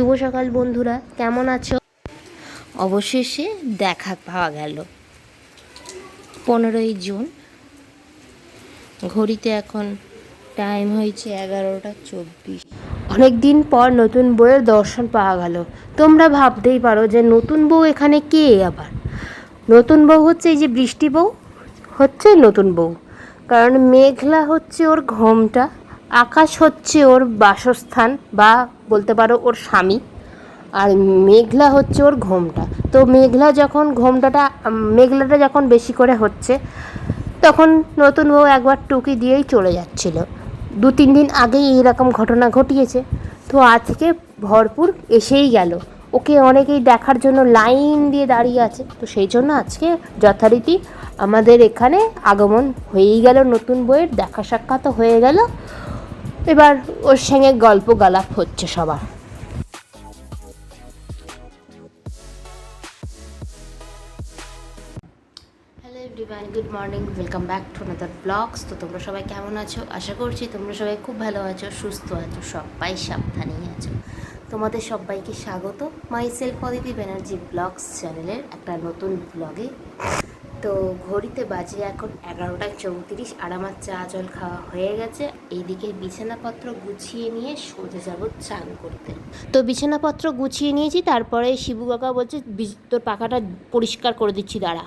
শুভ সকাল বন্ধুরা, কেমন আছো? অবশেষে দেখা পাওয়া গেল। পনেরোই জুন, ঘড়িতে এখন টাইম হয়েছে এগারোটা চব্বিশ। অনেক দিন পর নতুন বউয়ের দর্শন পাওয়া গেল। তোমরা ভাবতেই পারো যে নতুন বউ এখানে কে আবার? নতুন বউ হচ্ছে এই যে বৃষ্টি বউ, হচ্ছে নতুন বউ। কারণ মেঘলা হচ্ছে ওর ঘোমটা, আকাশ হচ্ছে ওর বাসস্থান বা বলতে পারো ওর স্বামী, আর মেঘলা হচ্ছে ওর ঘোমটা। তো মেঘলা যখন ঘোমটাটা মেঘলাটা যখন বেশি করে হচ্ছে, তখন নতুন বউ একবার টুকি দিয়েই চলে যাচ্ছিল। দু তিন দিন আগেই এইরকম ঘটনা ঘটিয়েছে। তো আজকে ভরপুর এসেই গেল। ওকে অনেকেই দেখার জন্য লাইন দিয়ে দাঁড়িয়ে আছে। তো সেই জন্য আজকে যথারীতি আমাদের এখানে আগমন হয়েই গেল। নতুন বইয়ের দেখা সাক্ষাৎ হয়ে গেল। এবার ওর সঙ্গে গল্প গালাপ হচ্ছে সবার। Good morning welcome back to another vlogs তো তোমরা সবাই কেমন আছো? আশা করছি তোমরা সবাই খুব ভালো আছো, সুস্থ আছো, সবাই সাবধানেই আছো। তোমাদের সবাইকে স্বাগত myself Aditi Banerjee vlogs চ্যানেলের একটা নতুন ব্লগে তো ঘড়িতে বাজে এখন এগারোটা চৌত্রিশ আর আমার চা জল খাওয়া হয়ে গেছে। এইদিকে বিছানাপত্র গুছিয়ে নিয়ে সোজা যাব চান করতে। তো বিছানাপত্র গুছিয়ে নিয়েছি, তারপরে শিবু কাকা বলছে তোর পাখাটা পরিষ্কার করে দিচ্ছি, দাঁড়া।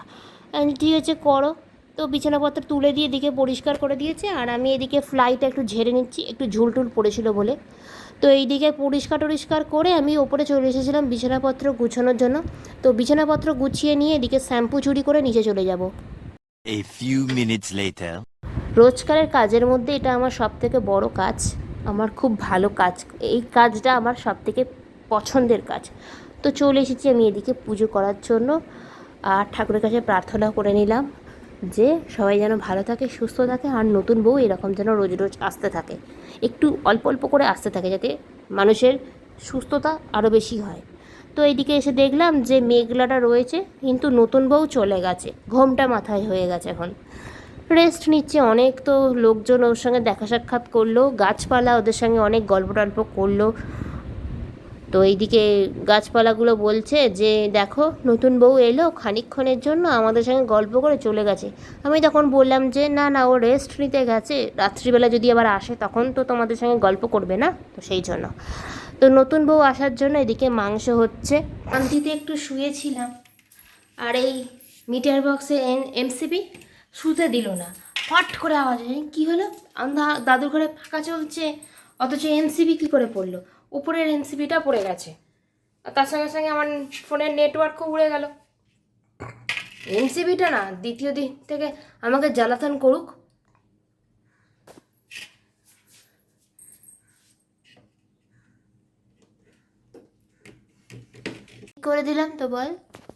ঠিক আছে, করো। তো বিছানাপত্র তুলে দিয়ে এদিকে পরিষ্কার করে দিয়েছে, আর আমি এদিকে ফ্লাইটা একটু ঝেড়ে নিচ্ছি, একটু ঝুলটুল পড়েছিল বলে। তো এইদিকে পরিষ্কার টরিষ্কার করে আমি ওপরে চলে এসেছিলাম বিছানাপত্র গুছানোর জন্য। তো বিছানাপত্র গুছিয়ে নিয়ে এদিকে শ্যাম্পু চুরি করে নিচে চলে যাব। A few minutes later. রোজকারের কাজের মধ্যে এটা আমার সব থেকে বড় কাজ আমার খুব ভালো কাজ। এই কাজটা আমার সব থেকে পছন্দের কাজ। তো চলে এসেছি আমি এদিকে পুজো করার জন্য। আর ঠাকুরের কাছে প্রার্থনা করে নিলাম। যে সবাই যেন ভালো থাকে, সুস্থ থাকে আর নতুন বউ এরকম যেন রোজ রোজ আসতে থাকে। একটু অল্প অল্প করে আসতে থাকে যাতে মানুষের সুস্থতা আরও বেশি হয়। তো এইদিকে এসে দেখলাম যে মেঘলাটা রয়েছে, কিন্তু নতুন বউ চলে গেছে। ঘোমটা মাথায় হয়ে গেছে এখন। রেস্ট নিচ্ছে অনেক, তো লোকজন ওর সঙ্গে দেখা সাক্ষাৎ করল, গাছপালা ওদের সঙ্গে অনেক গল্প টল্প করল। তো এইদিকে গাছপালাগুলো বলছে যে, দেখো, নতুন বউ এলো খানিকক্ষণের জন্য আমাদের সঙ্গে গল্প করে চলে গেছে। আমি তখন বললাম যে, না না, ও রেস্ট নিতে গেছে। রাত্রিবেলা যদি আবার আসে, তখন তো তোমাদের সঙ্গে গল্প করবে না? তো সেই জন্য। তো নতুন বউ আসার জন্য এদিকে মাংস হচ্ছে। শান্তিতে একটু শুয়েছিলাম। আর এই মিটার বক্সে এন, এমসিবি শুতে দিল না। ফট করে আওয়াজ হয় কী হলো? দাদুর ঘরে ফাঁকা চলছে? অথচ এমসিবি কী করে পড়ল? উপরের এমসিবিটা পড়ে গেছে। আর তার সঙ্গে সঙ্গে আমার ফোনের নেটওয়ার্কও উড়ে গেল। এমসিবিটা না, দ্বিতীয় দিন থেকে আমাকে জ্বালাতন করুক। করে দিলাম তো বল?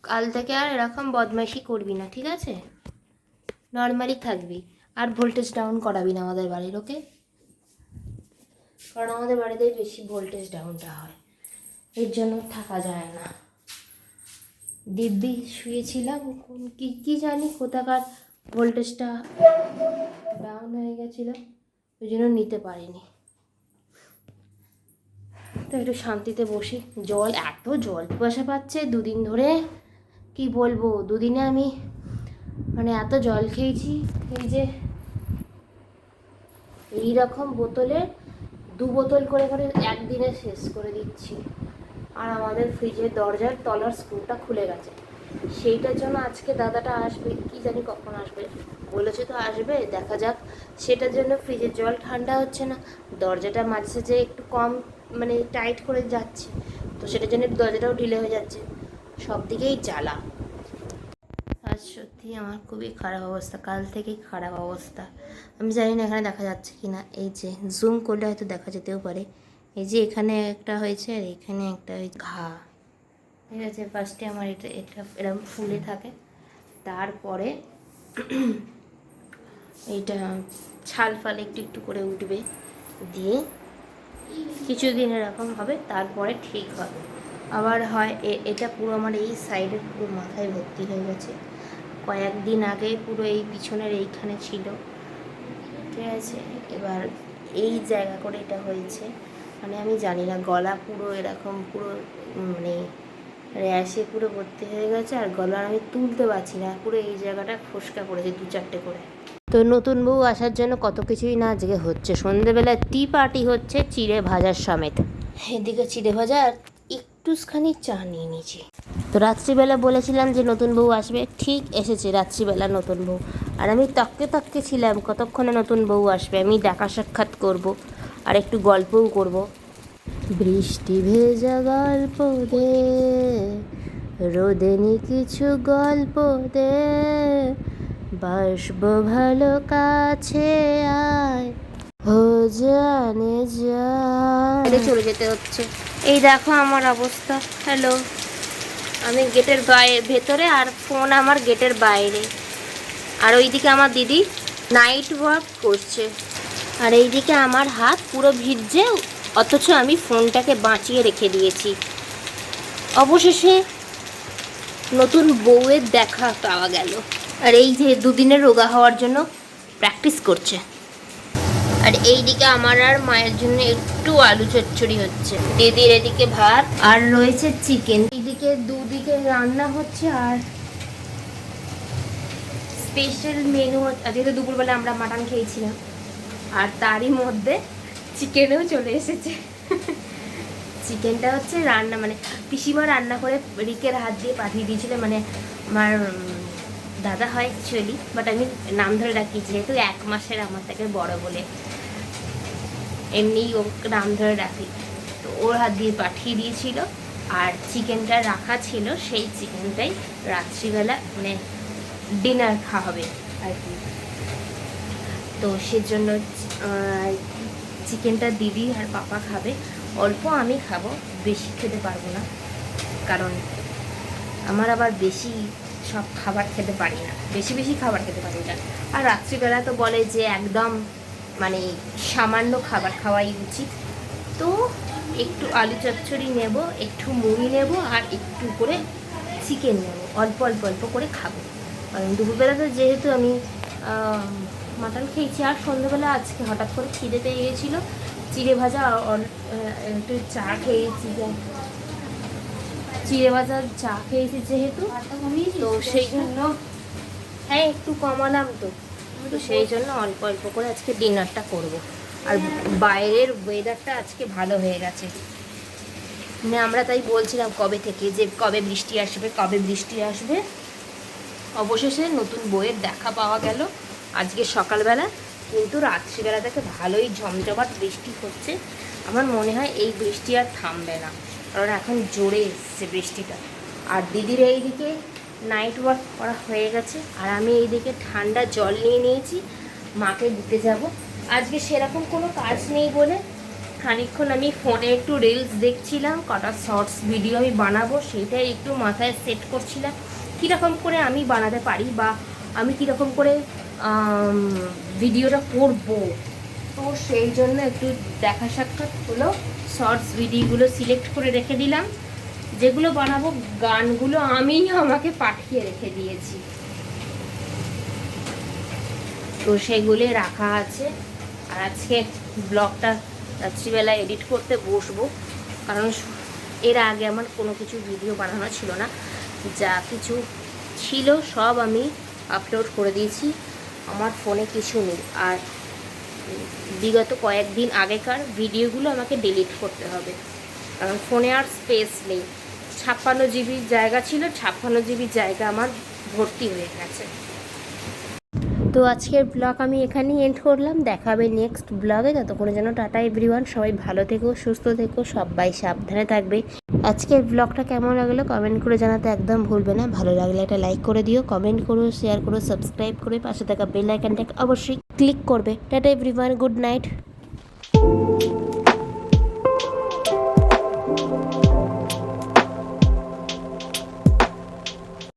কাল থেকে আর এরকম বদমাইশি করবি না, ঠিক আছে? নর্মালি থাকবি। আর ভোল্টেজ ডাউন করাবি না আমাদের বাড়ির ওকে কারণ আমাদের বাড়িতে বেশি ভোল্টেজ ডাউনটা হয়। এর জন্য থাকা যায় না। দিব্যি শুয়েছিলাম কোন- কি কি জানি কোথাকার ভোল্টেজটা ডাউন হয়ে গেছিল, ওই জন্য নিতে পারিনি। তো একটু শান্তিতে বসি। জল, এত জল পিপাসা পাচ্ছে দুদিন ধরে। কি বলব, দুদিনে আমি মানে এত জল খেয়েছি, এই যে এই রকম বোতলে দু বোতল করে করে একদিনে শেষ করে দিচ্ছি। আর আমাদের ফ্রিজের দরজার তলার স্ক্রুটা খুলে গেছে। সেইটার জন্য আজকে দাদাটা আসবে, কি জানি কখন আসবে? বলেছে তো আসবে, দেখা যাক। সেটার জন্য ফ্রিজের জল ঠান্ডা হচ্ছে না, দরজাটা মাঝে সাঝে একটু কম মানে টাইট করে যাচ্ছে। তো সেটার জন্য দরজাটাও ঢিলে হয়ে যাচ্ছে। সব দিকেই জ্বালা। সত্যি আমার খুবই খারাপ অবস্থা, কাল থেকেই খারাপ অবস্থা। আমি জানি না এখানে দেখা যাচ্ছে কি না এই যে জুম করলে হয়তো দেখা যেতেও পারে। এই যে, এখানে একটা হয়েছে আর এখানে একটা ঘা। ঠিক আছে ফার্স্টে আমার এটা এটা এরকম ফুলে থাকে। তারপরে এইটা ছাল ফাল একটু একটু করে উঠবে। দিয়ে কিছুদিন এরকম হবে, তারপরে ঠিক হবে। আবার হয় এটা পুরো আমার এই সাইডে পুরো মাথায় ভর্তি হয়ে গেছে। কয়েকদিন আগে পুরো এই পিছনের এইখানে ছিল। ঠিক আছে? এবার এই জায়গা করে এটা হয়েছে। মানে আমি জানি না, গলা পুরো এরকম পুরো মানে র্যাশে পুরো ভর্তি হয়ে গেছে আর গলা আমি তুলতে পারছি না। পুরো এই জায়গাটা ফোসকা পড়েছে দু চারটে করে। তো নতুন বউ আসার জন্য কত কিছুই না আজকে হচ্ছে। সন্ধেবেলায় টি পার্টি হচ্ছে চিড়ে ভাজার সমেত। এদিকে চিড়ে ভাজা আর একটুখানি চা নিয়ে নিয়েছি। তো রাত্রিবেলা বলেছিলাম যে নতুন বউ আসবে, ঠিক এসেছে রাত্রিবেলা নতুন বউ। আর আমি তককে তককে ছিলাম, কতক্ষণে নতুন বউ আসবে, আমি দেখা সাক্ষাৎ করব আর একটু গল্পও করব। বৃষ্টি ভেজা গল্প দে রোদেনি কিছু গল্প দে, বাসবো ভালো কাছে আয়, ও জানে যা। চলে যেতে হচ্ছে। এই দেখো আমার অবস্থা, হ্যালো। আমি গেটের বাইরে ভেতরে আর ফোন আমার গেটের বাইরে। আর ওইদিকে আমার দিদি নাইট ওয়ার্ক করছে। আর এইদিকে আমার হাত পুরো ভিজছে, অথচ আমি ফোনটাকে বাঁচিয়ে রেখে দিয়েছি। অবশেষে নতুন বউয়ের দেখা পাওয়া গেল। আর এই যে দুদিনের রোগা হওয়ার জন্য প্র্যাকটিস করছে। আর এইদিকে আমার আর মায়ের জন্য একটু আলু চচ্চড়ি হচ্ছে। দিদির এদিকে ভাত। আর রয়েছে চিকেন এদিকে দুদিকে রান্না হচ্ছে আর স্পেশাল মেনু যেহেতু দুপুরবেলা আমরা মাটন খেয়েছিলাম, আর তারই মধ্যে চিকেনও চলে এসেছে। চিকেনটা হচ্ছে রান্না মানে পিসিমা রান্না করে রিকের হাত দিয়ে পাঠিয়ে দিয়েছিল মানে আমার দাদা হয় অ্যাকচুয়ালি বাট আমি নাম ধরে রাখি যেহেতু এক মাসের আমার থেকে বড় বলে। এমনি ও নাম ধরে রাখি তো ওর হাত দিয়ে পাঠিয়ে দিয়েছিল। আর চিকেনটা রাখা ছিল, সেই চিকেনটাই রাত্রিবেলা মানে ডিনার খাওয়া হবে আর কি। তো সেজন্য চিকেনটা দিদি আর পাপা খাবে। অল্প আমি খাব, বেশি খেতে পারব না। কারণ আমার আবার বেশি সব খাবার খেতে পারি না। বেশি বেশি খাবার খেতে পারি না। আর রাত্রিবেলা তো বলে যে একদম মানে সামান্য খাবার খাওয়াই উচিত। তো একটু আলু চচ্চড়ি নেব, একটু মুড়ি নেব আর একটু করে চিকেন নেব। অল্প অল্প অল্প করে খাব। কারণ দুপুরবেলাতে যেহেতু আমি মাটন খেয়েছি, আর সন্ধ্যেবেলা আজকে হঠাৎ করে খিদে পেয়ে গেছিল। চিড়ে ভাজা একটু চা খেয়েছি চিড়ে ভাজা চা খেয়েছি যেহেতু। তো সেই জন্য হ্যাঁ একটু কমালাম তো। তো সেই জন্য অল্প অল্প করে আজকে ডিনারটা করব। আর বাইরের ওয়েদারটা আজকে ভালো হয়ে গেছে। মানে আমরা তাই বলছিলাম কবে থেকে যে কবে বৃষ্টি আসবে, কবে বৃষ্টি আসবে। অবশেষে নতুন বইয়ের দেখা পাওয়া গেল। আজকে সকালবেলা কিন্তু রাত্রিবেলা থেকে ভালোই ঝমঝমাট বৃষ্টি হচ্ছে। আমার মনে হয় এই বৃষ্টি আর থামবে না, কারণ এখন জোরে এসছে বৃষ্টিটা। আর দিদির এইদিকে নাইট ওয়ার্ক করা হয়ে গেছে। আর আমি এইদিকে ঠান্ডা জল নিয়ে নিয়েছি, মাকে দিতে যাব। আজকে সেরকম কোনো কাজ নেই বলে খানিকক্ষণ আমি ফোনে একটু রিলস দেখছিলাম, কটা শর্টস ভিডিও আমি বানাবো সেইটাই একটু মাথায় সেট করছিলাম। কীরকম করে আমি বানাতে পারি বা আমি কীরকম করে ভিডিওটা করব? তো সেই জন্য একটু দেখা সাক্ষাৎ হলো শর্টস ভিডিওগুলো সিলেক্ট করে রেখে দিলাম। যেগুলো বানাবো, গানগুলো আমিই আমাকে পাঠিয়ে রেখে দিয়েছি। তো সেগুলো রাখা আছে। আর আজকে ব্লগটা রাত্রিবেলা এডিট করতে বসবো। কারণ এর আগে আমার কোনো কিছু ভিডিও বানানো ছিল না। যা কিছু ছিল সব আমি আপলোড করে দিয়েছি। আমার ফোনে কিছু নেই। আর বিগত কয়েকদিন আগেকার ভিডিওগুলো আমাকে ডিলিট করতে হবে। কারণ ফোনে আর স্পেস নেই। ছাপ্পান্ন জিবির জায়গা ছিল, ছাপ্পান্ন জিবির জায়গা আমার ভর্তি হয়ে গেছে। তো আজকের ব্লগ আমি এখানেই এন্ড করলাম। দেখা হবে নেক্সট ব্লগে ততক্ষণে যেন টাটা এভরিওয়ান সবাই ভালো থেকো, সুস্থ থেকো, সবাই সাবধানে থাকবে। আজকের ব্লগটা কেমন লাগল কমেন্ট করে জানাতে একদম ভুলবে না। ভালো লাগলে একটা লাইক করে দিও কমেন্ট করো শেয়ার করো সাবস্ক্রাইব করে পাশে থাকা বেল আইকনটা অবশ্যই ক্লিক করবে। Tata everyone good night